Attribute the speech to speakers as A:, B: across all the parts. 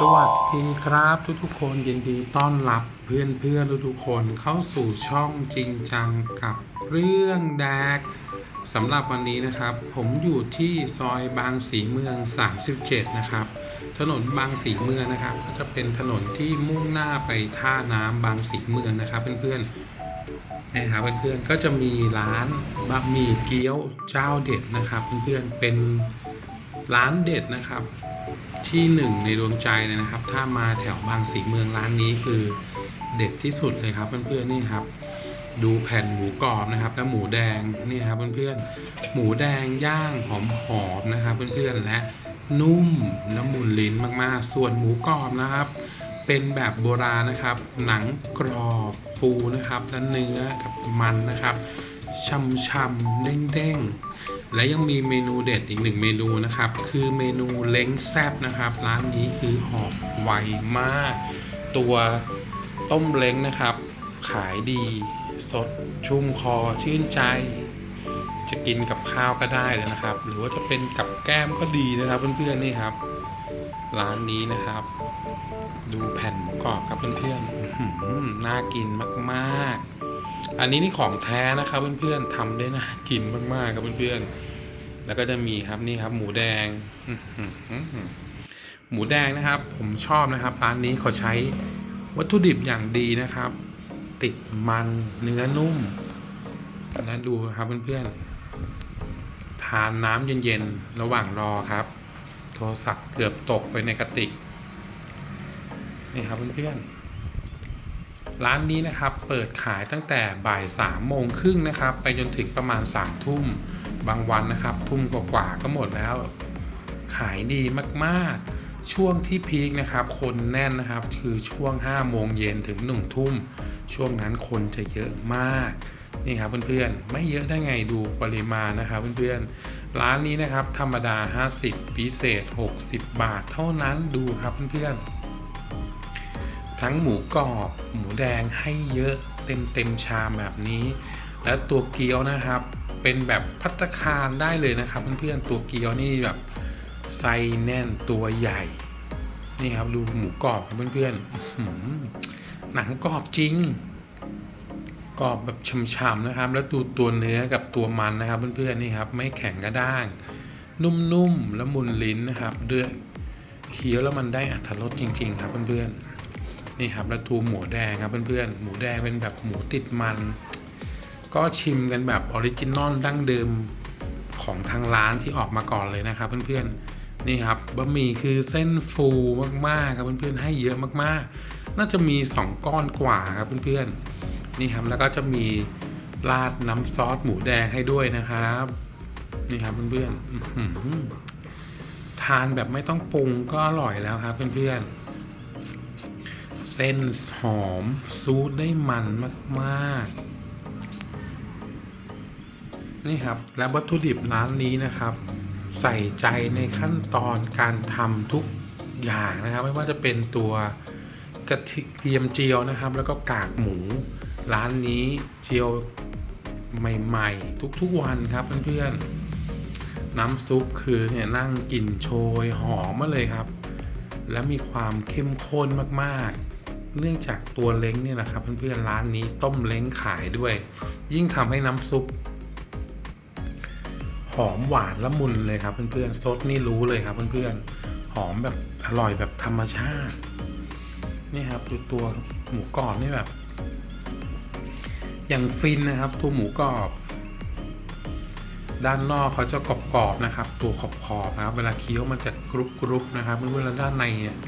A: สวัสดีครับทุกๆคนยินดีต้อนรับเพื่อนๆทุกๆคนเข้าสู่ช่องจริงจังกับเรื่องแดกสำหรับวันนี้นะครับ ผมอยู่ที่ซอยบางสีเมือง 37 นะครับ ถนนบางสีเมืองนะครับ ก็จะเป็นถนนที่มุ่งหน้าไปท่าน้ำบางสีเมืองนะครับ เพื่อนๆนะครับเพื่อนๆก็จะมีร้านบะหมี่เกี๊ยวเจ้าเด็ดนะครับ เพื่อนๆเป็น ร้านเด็ดนะครับ ที่หนึ่งในดวงใจเลยนะครับ ถ้ามาแถวบางสีเมืองร้านนี้คือเด็ดที่สุดเลยครับ เพื่อนๆนี่ครับ ดูแผ่นหมูกรอบนะครับ และหมูแดงนี่ครับเพื่อนๆหมูแดงย่างหอมๆนะครับเพื่อนๆและนุ่มละมุนลิ้นมากๆ ส่วนหมูกรอบนะครับ เป็นแบบโบราณนะครับ หนังกรอบฟูนะครับ และเนื้อกับมันนะครับช่ำๆเด้งๆ และยังมีเมนูเด็ดอีกหนึ่งเมนูนะครับ คือเมนูเล้งแซบนะครับ ร้านนี้คือหอมไวมาก ตัวต้มเล้งนะครับ ขายดี สดชุ่มคอชื่นใจ จะกินกับข้าวก็ได้เลยนะครับ หรือว่าจะเป็นกับแก้มก็ดีนะครับเพื่อนๆนี่ครับ ร้านนี้นะครับ ดูแผ่นกรอบครับเพื่อนๆน่ากินมาก ๆอันนี้นี่ของแท้นะครับเพื่อนๆทำได้น่ากินมากๆครับเพื่อนๆ แล้วก็จะมีครับนี่ครับหมูแดงอื้อหือหมูแดงนะครับ ผมชอบนะครับร้านนี้เขาใช้วัตถุดิบอย่างดีนะครับ ติดมันเนื้อนุ่มและดูครับเพื่อนๆทานน้ำเย็นๆระหว่างรอครับ โทรศัพท์เกือบตกไปในกระติกนี่ครับเพื่อนๆร้านนี้นะครับ เปิดขายตั้งแต่บ่ายสามโมงครึ่งนะครับ ไปจนถึงประมาณสามทุ่ม บางวันนะครับทุ่มกว่าๆก็หมดแล้ว ขายดีมากๆ ช่วงที่พีคนะครับ คนแน่นนะครับคือช่วง 5 โมงเย็นถึง 1 ทุ่ม ช่วงนั้นคนจะเยอะมากนี่ครับเพื่อนๆไม่เยอะได้ไงดูปริมาณนะครับเพื่อนๆร้านนี้นะครับธรรมดา 50 พิเศษ 60 บาทเท่านั้นดูครับเพื่อนๆทั้งหมูกรอบหมูแดงให้เยอะเต็มเต็มชามแบบนี้ และตัวเกี๊ยวนะครับ เป็นแบบพัตคารได้เลยนะครับเพื่อนๆตัวเกี๊ยวนี่แบบไส้แน่นตัวใหญ่ นี่ครับดูหมูกรอบครับเพื่อนๆหนังกรอบจริงกรอบแบบฉ่ำๆนะครับ แล้วดูตัวเนื้อกับตัวมันนะครับ เพื่อนๆนี่ครับ ไม่แข็งกระด้าง นุ่มๆแล้วมุนลิ้นนะครับด้วยเคี้ยวแล้วมันได้อัตรสจริง ๆ ครับเพื่อนๆนี่ครับแล้วตัวหมูแดงครับเพื่อนๆหมูแดงเป็นแบบหมูติดมัน ก็ชิมกันแบบออริจินอลดั้งเดิมของทางร้านที่ออกมาก่อนเลยนะครับเพื่อนๆนี่ครับบะหมี่คือเส้นฟูมากๆครับเพื่อนๆให้เยอะมากๆ น่าจะมี 2 ก้อนกว่าครับเพื่อนๆนี่ครับแล้วก็จะมีราดน้ำซอสหมูแดงให้ด้วยนะครับนี่ครับเพื่อนๆทานแบบไม่ต้องปรุงก็อร่อยแล้วครับเพื่อนๆเส้นหอมซูดได้มันมากๆ นี่ครับและวัตถุดิบร้านนี้นะครับ ใส่ใจในขั้นตอนการทำทุกอย่างนะครับ ไม่ว่าจะเป็นตัวกระเทียมเจียวนะครับ แล้วก็กากหมู ร้านนี้เจียวใหม่ ๆ ทุกๆวันครับเพื่อนๆน้ำซุปคือเนี่ยนั่งกลิ่นโชยหอมมาเลยครับ และมีความเข้มข้นมากๆ เนื่องจากตัวเล้งเนี่ยนะครับ เพื่อนๆร้านนี้ต้มเล้งขายด้วย ยิ่งทำให้น้ำซุป หอมหวานละมุนเลยครับเพื่อนๆซดนี่รู้เลยครับเพื่อนๆหอมแบบอร่อยแบบธรรมชาติ นี่ครับดูตัวหมูกรอบนี่แบบอย่างฟินนะครับ ตัวหมูกรอบ ด้านนอกเขาจะกรอบๆนะครับ ตัวขอบๆนะครับเวลาเคี้ยวมันจะกรุบๆนะครับเมื่อด้านในเนี่ย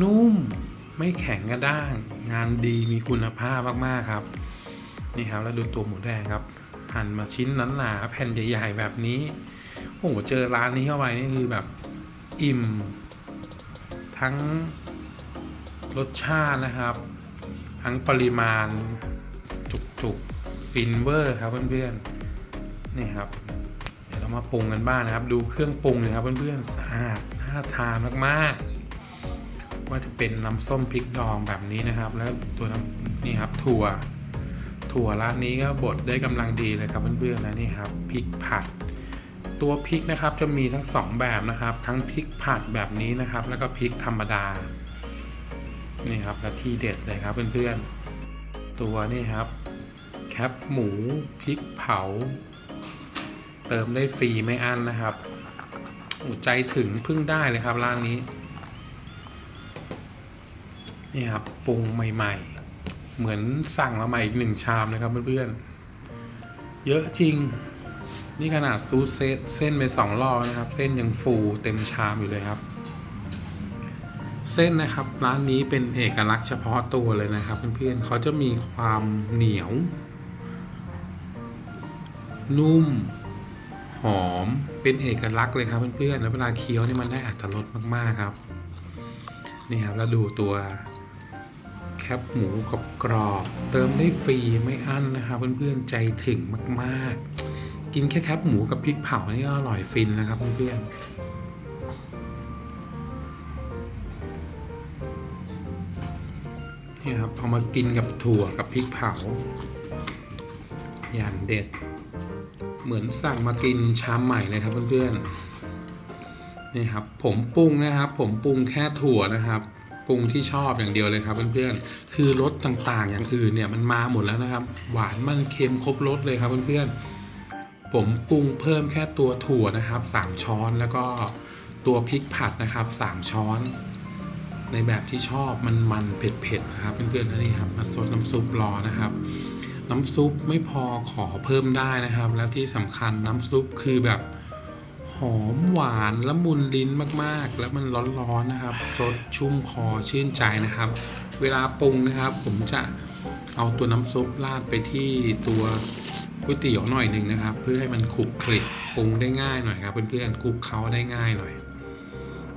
A: นุ่มไม่แข็งกระด้าง งานดีมีคุณภาพมากๆครับ นี่ครับแล้วดูตัวหมูแดงครับ หั่นมาชิ้นนั้นหนาๆแผ่นใหญ่ๆแบบนี้ โอ้โหเจอร้านนี้เข้าไปนี่คือแบบอิ่ม ทั้งรสชาตินะครับ ทั้งปริมาณ จุกๆฟินเวอร์ครับเพื่อนๆนี่ครับ เดี๋ยวเรามาปรุงกันบ้างนะครับ ดูเครื่องปรุงเลยครับเพื่อนๆสะอาดน่าทานมากๆว่าจะเป็นน้ำส้มพริกดองแบบนี้นะครับ แล้วตัวน้ำนี่ครับถั่ว ถั่วร้านนี้ก็บดได้กำลังดีเลยครับเพื่อนๆนะนี่ครับพริกผัด ตัวพริกนะครับจะมีทั้งสองแบบนะครับ ทั้งพริกผัดแบบนี้นะครับ แล้วก็พริกธรรมดานี่ครับและที่เด็ดเลยครับเพื่อนๆตัวนี่ครับ แคปหมูพริกเผา เติมได้ฟรีไม่อั้นนะครับอ้ใจถึงพึ่งได้เลยครับร้านนี้นี่ครับปรุงใหม่ ๆ เหมือนสั่งมาใหม่อีกหนึ่งชามนะครับเพื่อนๆ เยอะจริง นี่ขนาดซูเซตเส้นไปสองรอบนะครับ เส้นยังฟูเต็มชามอยู่เลยครับ เส้นนะครับร้านนี้เป็นเอกลักษณ์เฉพาะตัวเลยนะครับเพื่อนๆเขาจะมีความเหนียว นุ่ม หอมเป็นเอกลักษณ์เลยครับเพื่อนๆแล้วเวลาเคี้ยวนี่มันได้อัตรสมากๆครับนี่ครับแล้วดูตัว แคบหมูกรอบกรอบเติมได้ฟรีไม่อั้นนะครับเพื่อนๆใจถึงมากๆ กินแค่แคบหมูกับพริกเผานี่ก็อร่อยฟินนะครับเพื่อนๆนี่ครับเอามากินกับถั่วกับพริกเผา อย่างเด็ด เหมือนสั่งมากินชามใหม่เลยครับเพื่อนๆนี่ครับ ผมปรุงนะครับ ผมปรุงแค่ถั่วนะครับ ปรุงที่ชอบอย่างเดียวเลยครับเพื่อนๆ คือรสต่างๆ อย่างอื่นเนี่ยมันมาหมดแล้วนะครับ หวานมันเค็มครบรสเลยครับเพื่อนๆ ผมปรุงเพิ่มแค่ตัวถั่วนะครับสามช้อนแล้วก็ตัวพริกผัดนะครับสามช้อน ในแบบที่ชอบมันมันเผ็ดๆนะครับเพื่อนๆนี่ครับมาซดน้ำซุปรอนะครับ น้ำซุปไม่พอขอเพิ่มได้นะครับ แล้วที่สำคัญน้ำซุปคือแบบ อมหวานละมุนลิ้นมากๆ แล้วมันร้อนๆนะครับรสชุ่มคอชื่นใจนะครับ เวลาปรุงนะครับ ผมจะเอาตัวน้ำซุปราดไปที่ตัวก๋วยเตี๋ยวหน่อยหนึ่งนะครับ เพื่อให้มันขลุกคลิกปรุงได้ง่ายหน่อยครับ เพื่อนๆคลุกเคล้าได้ง่ายหน่อย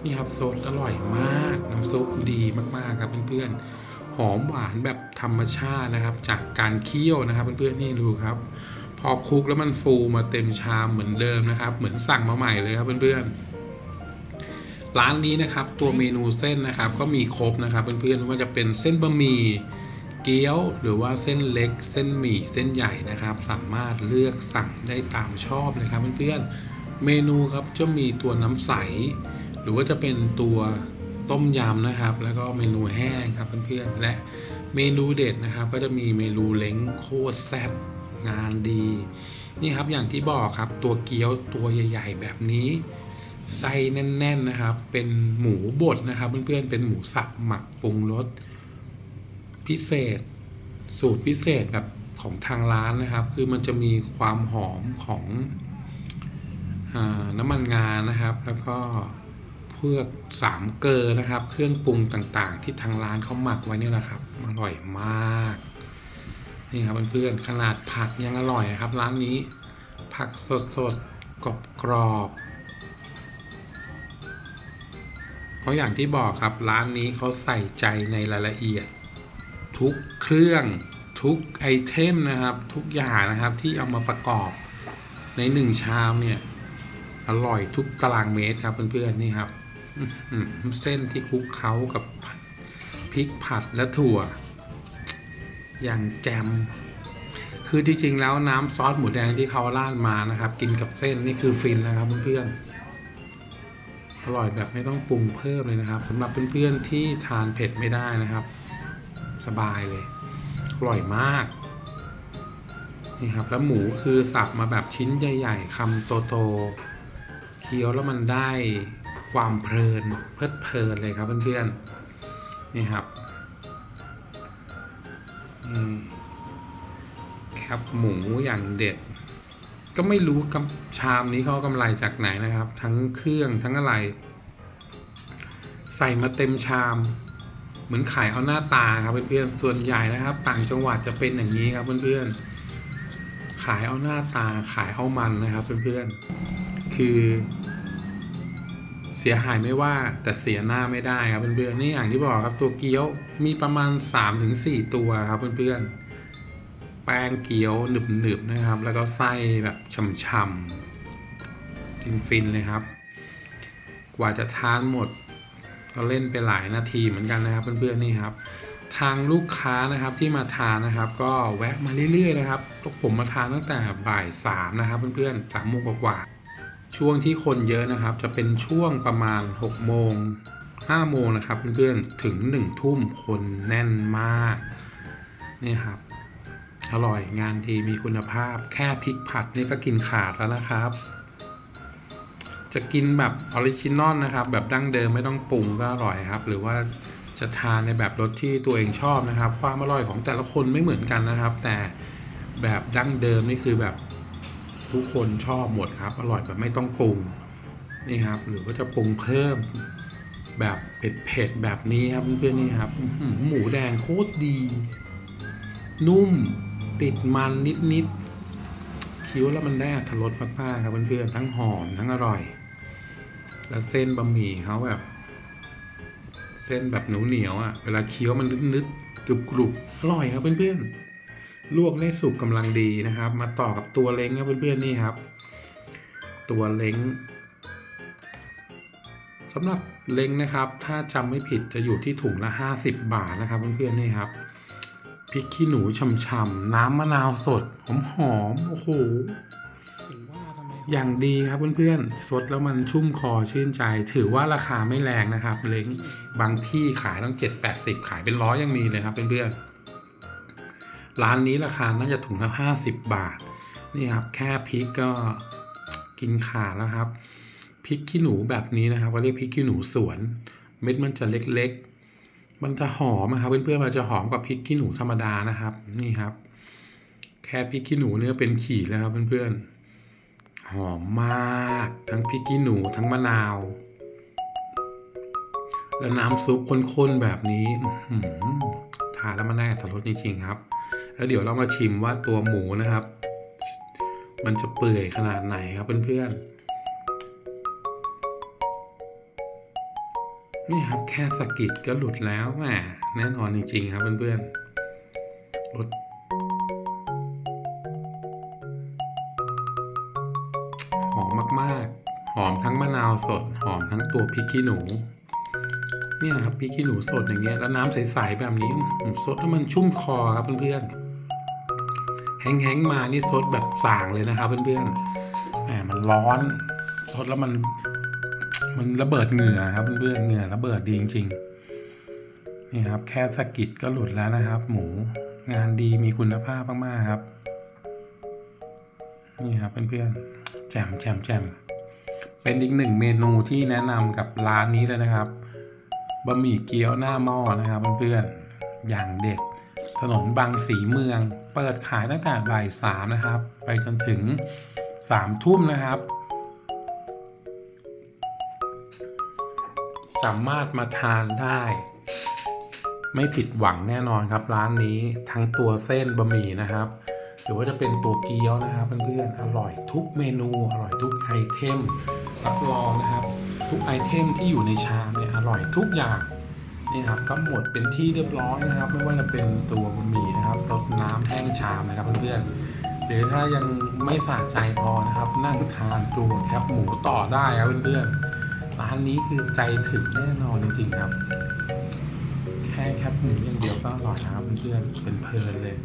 A: นี่ครับซดอร่อยมาก น้ำซุปดีมากๆครับเพื่อนๆหอมหวานแบบธรรมชาตินะครับ จากการเคี่ยวนะครับ เพื่อนๆนี่ดูครับ พอคลุกแล้วมันฟูมาเต็มชามเหมือนเดิมนะครับ เหมือนสั่งมาใหม่เลยครับเพื่อนๆ ร้านนี้นะครับตัวเมนูเส้นนะครับ ก็มีครบนะครับเพื่อนๆไม่ว่าจะเป็นเส้นบะหมี่เกี๊ยวหรือว่าเส้นเล็กเส้นหมี่เส้นใหญ่นะครับ สามารถเลือกสั่งได้ตามชอบเลยครับเพื่อนๆเมนูครับจะมีตัวน้ำใส หรือว่าจะเป็นตัวต้มยำนะครับ แล้วก็เมนูแห้งครับเพื่อนๆและเมนูเด็ดนะครับ ก็จะมีเมนูเล้งโคตรแซ่บ งานดี นี่ครับอย่างที่บอกครับตัวเกี๊ยวตัวใหญ่ ๆ แบบนี้ไส้แน่น ๆนะครับ เป็นหมูบดนะครับเพื่อนๆเป็นหมูสับหมักปรุงรสพิเศษ สูตรพิเศษแบบของทางร้านนะครับ คือมันจะมีความหอมของอน้ำมันงานะครับ แล้วก็เพวกสามเกลอนะครับ เครื่องปรุงต่างๆ ที่ทางร้านเขาหมักไว้นี่ยนะครับอร่อยมาก นี่ครับเพื่อนๆขนาดผักยังอร่อยครับ ร้านนี้ ผักสดๆกรอบกรอบๆเพราะอย่างที่บอกครับร้านนี้เขาใส่ใจในรายละเอียด ทุกเครื่องทุกไอเทมนะครับ ทุกอย่างนะครับที่เอามาประกอบในหนึ่งชามเนี่ยอร่อยทุกตารางเมตรครับเพื่อนๆนี่ครับเส้นที่คลุกเคล้ากับพริกผัดและถั่ว อย่างแจม คือจริงๆแล้วน้ำซอสหมูแดงที่เขาราดมานะครับ กินกับเส้นนี่คือฟินแล้วครับเพื่อนๆ อร่อยแบบไม่ต้องปรุงเพิ่มเลยนะครับสำหรับเพื่อนๆที่ทานเผ็ดไม่ได้นะครับ สบายเลย อร่อยมากนี่ครับแล้วหมูคือสับมาแบบชิ้นใหญ่ ๆคำโตๆเคี้ยวแล้วมันได้ความเพลินเพลิดเพลินเลยครับเพื่อนๆนี่ครับ ครับ หมูอย่างเด็ด ก็ไม่รู้กำชามนี้เขาเอากำไรจากไหนนะครับ ทั้งเครื่องทั้งอะไร ใส่มาเต็มชาม เหมือนขายเอาหน้าตาครับเพื่อนๆส่วนใหญ่นะครับ ต่างจังหวัดจะเป็นอย่างนี้ครับเพื่อนๆขายเอาหน้าตาขายเอามันนะครับเพื่อนๆคือเสียหายไม่ว่าแต่เสียหน้าไม่ได้ครับเพื่อนๆนี่อย่างที่บอกครับตัวเกี๊ยวมีประมาณ 3-4 ตัวครับเพื่อนๆ แป้งเกี๊ยวหนึบๆนะครับ แล้วก็ไส้แบบฉ่ำๆจริงฟินเลยครับ กว่าจะทานหมด ก็เล่นไปหลายนาทีเหมือนกันนะครับเพื่อนๆนี่ครับ ทางลูกค้านะครับที่มาทานนะครับ ก็แวะมาเรื่อยๆนะครับผมมาทานตั้งแต่บ่ายสามนะครับเพื่อนๆสามโมงกว่าๆช่วงที่คนเยอะนะครับ จะเป็นช่วงประมาณ6โมง5โมงนะครับเพื่อนๆถึง1ทุ่มคนแน่นมากนี่ครับ อร่อยงานดีมีคุณภาพ แค่พริกผัดนี่ก็กินขาดแล้วนะครับ จะกินแบบออริจินอลนะครับ แบบดั้งเดิมไม่ต้องปรุงก็อร่อยครับ หรือว่าจะทานในแบบรสที่ตัวเองชอบนะครับ ความอร่อยของแต่ละคนไม่เหมือนกันนะครับ แต่แบบดั้งเดิมนี่คือแบบทุกคนชอบหมดครับ อร่อยแบบไม่ต้องปรุงนี่ครับ หรือว่าจะปรุงเพิ่มแบบเผ็ดๆแบบนี้ครับเพื่อนๆนี่ครับหมูแดงโคตรดี นุ่ม ติดมันนิดๆเคี้ยวแล้วมันได้อรรถรสมากๆครับเพื่อนๆทั้งหอมทั้งอร่อย แล้วเส้นบะหมี่เขาแบบ เส้นแบบเหนียวเหนียวๆอะเวลาเคี้ยวมันนึดๆกรุบกรุบๆอร่อยครับเพื่อนๆลวกได้สุกกำลังดีนะครับ มาต่อกับตัวเล้งครับเพื่อนๆนี่ครับ ตัวเล้งสำหรับเล้งนะครับ ถ้าจำไม่ผิดจะอยู่ที่ถุงละ 50 บาทนะครับเพื่อนๆนี่ครับ พริกขี้หนูช่ำๆน้ำมะนาวสดหอมๆโอ้โหอย่างดีครับเพื่อนๆสดแล้วมันชุ่มคอชื่นใจ ถือว่าราคาไม่แรงนะครับเล้งบางที่ขายต้อง 7 80 ขายเป็นร้อยยังมีเลยครับเพื่อนๆร้านนี้ราคาน่าจะถุงละ50 บาท นี่ครับ แค่พริกก็กินขาดแล้วครับพริกขี้หนูแบบนี้นะครับเขาเรียกพริกขี้หนูสวน เม็ดมันจะเล็กๆ มันจะหอมนะครับ เพื่อนๆมันจะหอมกว่าพริกขี้หนูธรรมดานะครับ นี่ครับ แค่พริกขี้หนูเนี่ยเป็นขีดแล้วครับเพื่อนๆหอมมาก ทั้งพริกขี้หนูทั้งมะนาว แล้วน้ำซุปข้นๆแบบนี้ทานแล้วมันได้อรรถรสจริงๆครับ แล้วเดี๋ยวเรามาชิมว่าตัวหมูนะครับ มันจะเปื่อยขนาดไหนครับเพื่อนๆ นี่ครับแค่สกิดก็หลุดแล้วแหมแน่นอนจริง ๆ ครับเพื่อนๆรสหอมมากๆ หอมทั้งมะนาวสด หอมทั้งตัวพริกขี้หนู เนี่ยครับพริกขี้หนูสดอย่างเงี้ยแล้วน้ำใสๆแบบนี้สดแล้วมันชุ่มคอครับเพื่อนๆแห้งๆมานี่สดแบบส่างเลยนะครับเพื่อนๆแหมมันร้อนสดแล้วมัน มันระเบิดเหงื่อครับเพื่อนเหงื่อระเบิดดีจริง ๆ นี่ครับ แค่สกิดก็หลุดแล้วนะครับ หมูงานดีมีคุณภาพมากๆครับ นี่ครับเพื่อนๆแจ่มแจ่มแจ่มเป็นอีกหนึ่งเมนูที่แนะนำกับร้านนี้เลยนะครับบะหมี่เกี๊ยวหน้าหม้อนะครับเพื่อนๆอย่างเด็ดถนนบางสีเมือง เปิดขายตั้งแต่บ่ายสามนะครับ ไปจนถึงสามทุ่มนะครับามารถมาทานได้ ไม่ผิดหวังแน่นอนครับร้านนี้ทั้งตัวเส้นบะหมี่นะครับ หรือว่าจะเป็นตัวเกี๊ยวนะครับเพื่อนๆอร่อยทุกเมนูอร่อยทุกไอเทมรับรองนะครับ ทุกไอเทมที่อยู่ในชามเนี่ยอร่อยทุกอย่างนี่ครับก็หมดเป็นที่เรียบร้อยนะครับ ไม่ว่าจะเป็นตัวบะหมี่นะครับซดน้ำแห้งชามนะครับเพื่อนๆหรือถ้ายังไม่สะใจพอนะครับ นั่งทานตัวแคบหมูต่อได้ครับเพื่อนๆ ร้านนี้คือใจถึงแน่นอนจริงๆครับ แค่แคบหมูอย่างเดียวก็อร่อยนะครับเพื่อนๆเป็นเพลินเลย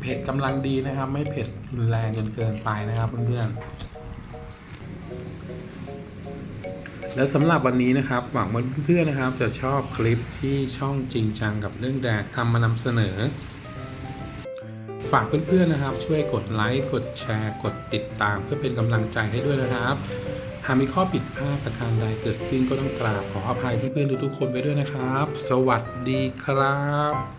A: เผ็ดกำลังดีนะครับ ไม่เผ็ดรุนแรงจนเกินไปนะครับเพื่อนๆและสำหรับวันนี้นะครับ หวังว่าเพื่อนๆนะครับ จะชอบคลิปที่ช่องจริงจังกับเรื่องแดกทำมานำเสนอฝากเพื่อนๆนะครับ ช่วยกดไลค์ กดแชร์ กดติดตามเพื่อเป็นกำลังใจให้ด้วยนะครับากมีข้อผิดพลาดประการใดเกิดขึ้นก็ต้องกราบขออภัยเพื่อนๆทุกๆคนไปด้วยนะครับ สวัสดีครับ